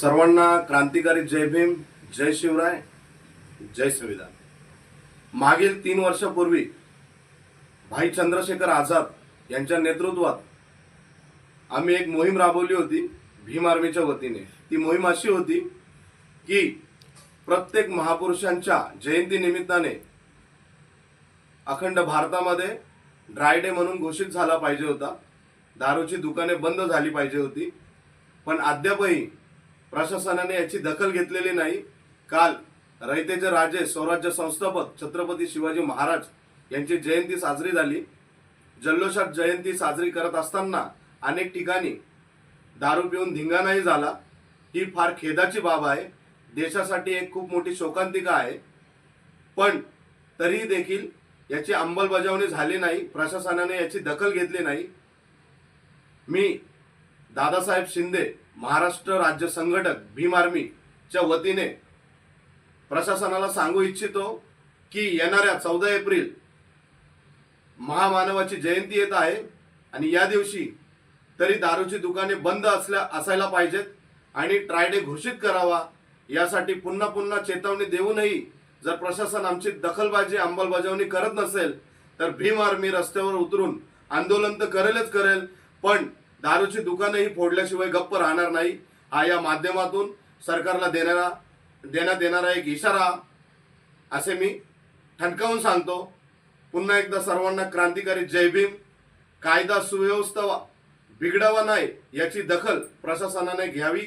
सर्वांना क्रांतिकारी जय भीम जय शिवराय जय संविधान. मागील तीन वर्षापूर्वी भाई चंद्रशेखर आझाद यांच्या नेतृत्वात आम्ही एक मोहीम राबवली होती भीम आर्मीच्या वतीने. ती मोहीम अशी होती की प्रत्येक महापुरुषांच्या जयंती निमित्ताने अखंड भारतामध्ये ड्राय डे म्हणून घोषित झाला पाहिजे होता. दारूची दुकाने बंद झाली पाहिजे होती. पण अद्यापही प्रशासनाने याची दखल घेतलेली नाही. काल रयतेचे राजे स्वराज्य संस्थापक छत्रपती शिवाजी महाराज यांची जयंती साजरी झाली. जल्लोषात जयंती साजरी करत असताना अनेक ठिकाणी दारू पिऊन धिंगाणाही झाला. ही फार खेदाची बाब आहे. देशासाठी एक खूप मोठी शोकांतिका आहे. पण तरीही देखील याची अंमलबजावणी झाली नाही. प्रशासनाने याची दखल घेतली नाही. मी दादासाहेब शिंदे महाराष्ट्र राज्य संघटक भीम आर्मीच्या वतीने प्रशासनाला सांगू इच्छितो की येणाऱ्या चौदा एप्रिल महामानवाची जयंती येत आहे आणि या दिवशी तरी दारूची दुकाने बंद असल्या असायला पाहिजेत आणि ट्रायडे घोषित करावा. यासाठी पुन्हा पुन्हा चेतावणी देऊनही जर प्रशासन आमची दखलबाजी अंमलबजावणी करत नसेल तर भीम आर्मी रस्त्यावर उतरून आंदोलन तर करेलच करेल पण दारूची दुकानंही फोडल्याशिवाय गप्प राहणार नाही. हा या माध्यमातून सरकारला देणारा देण्यात येणारा एक इशारा असे मी ठणकावून सांगतो. पुन्हा एकदा सर्वांना क्रांतिकारी जय भीम. कायदा सुव्यवस्था बिघडावा नाही याची दखल प्रशासनाने घ्यावी.